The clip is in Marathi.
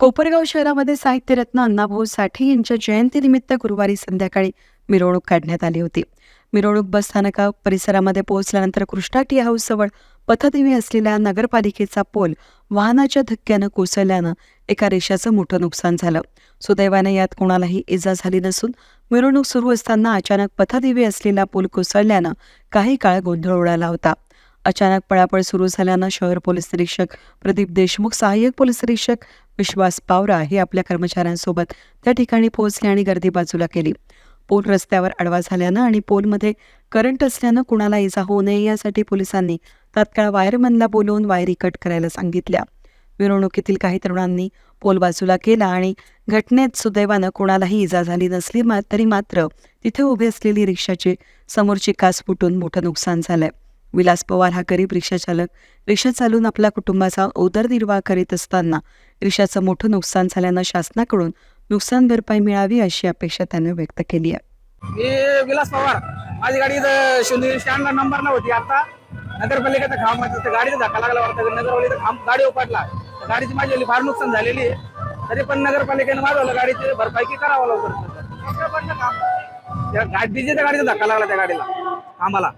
कोपरगाव शहरामध्ये साहित्यरत्न अण्णाभाऊ साठे यांच्या जयंतीनिमित्त गुरुवारी संध्याकाळी मिरवणूक काढण्यात आली होती. मिरवणूक बस स्थानका परिसरामध्ये पोहोचल्यानंतर कृष्णा टी हाऊसजवळ पथदिवी असलेल्या नगरपालिकेचा पोल वाहनाच्या धक्क्यानं कोसळल्यानं एका रेषाचं मोठं नुकसान झालं. सुदैवाने यात कोणालाही इजा झाली नसून मिरवणूक सुरू असताना अचानक पथदिवी असलेला पूल कोसळल्यानं काही काळ गोंधळ उडाला होता. अचानक पळापळ सुरू झाल्यानं शहर पोलीस निरीक्षक प्रदीप देशमुख सहाय्यक पोलीस निरीक्षक विश्वास पावरा हे आपल्या कर्मचाऱ्यांसोबत त्या ठिकाणी पोहोचले आणि गर्दी बाजूला केली. पोल रस्त्यावर आडवा झाल्यानं आणि पोलमध्ये करंट असल्यानं कुणाला इजा होऊ नये यासाठी पोलिसांनी तात्काळ वायरमनला बोलवून वायरी कट करायला सांगितल्या. मिरवणुकीतील काही तरुणांनी पोल बाजूला केला आणि घटनेत सुदैवानं कोणालाही इजा झाली नसली मा तरी मात्र तिथे उभी असलेली रिक्षाची समोरची कास फुटून मोठं नुकसान झालंय. विलास पवार हा गरीब रिक्षाचालक रिक्षा चालवून आपल्या कुटुंबाचा उदरनिर्वाह करीत असताना रिक्षाचं मोठं नुकसान झाल्यानं शासनाकडून नुकसान भरपाई मिळावी अशी अपेक्षा त्यानं व्यक्त केली आहे. मी विलास पवार माझी गाडी शून्य शिवनेरी नंबर नव्हती आता. नगरपालिकेचा खांब आहे गाडीचा धक्का लागला वाटतं. नगरपालिकेचा खांब गाडी उपटला गाडीची माझी फार नुकसान झालेली आहे. तरी पण नगरपालिकेने मागवलं गाडीची भरपाई करावं लवकर? त्या गाडीचा धक्का लागला त्या गाडीला आम्हाला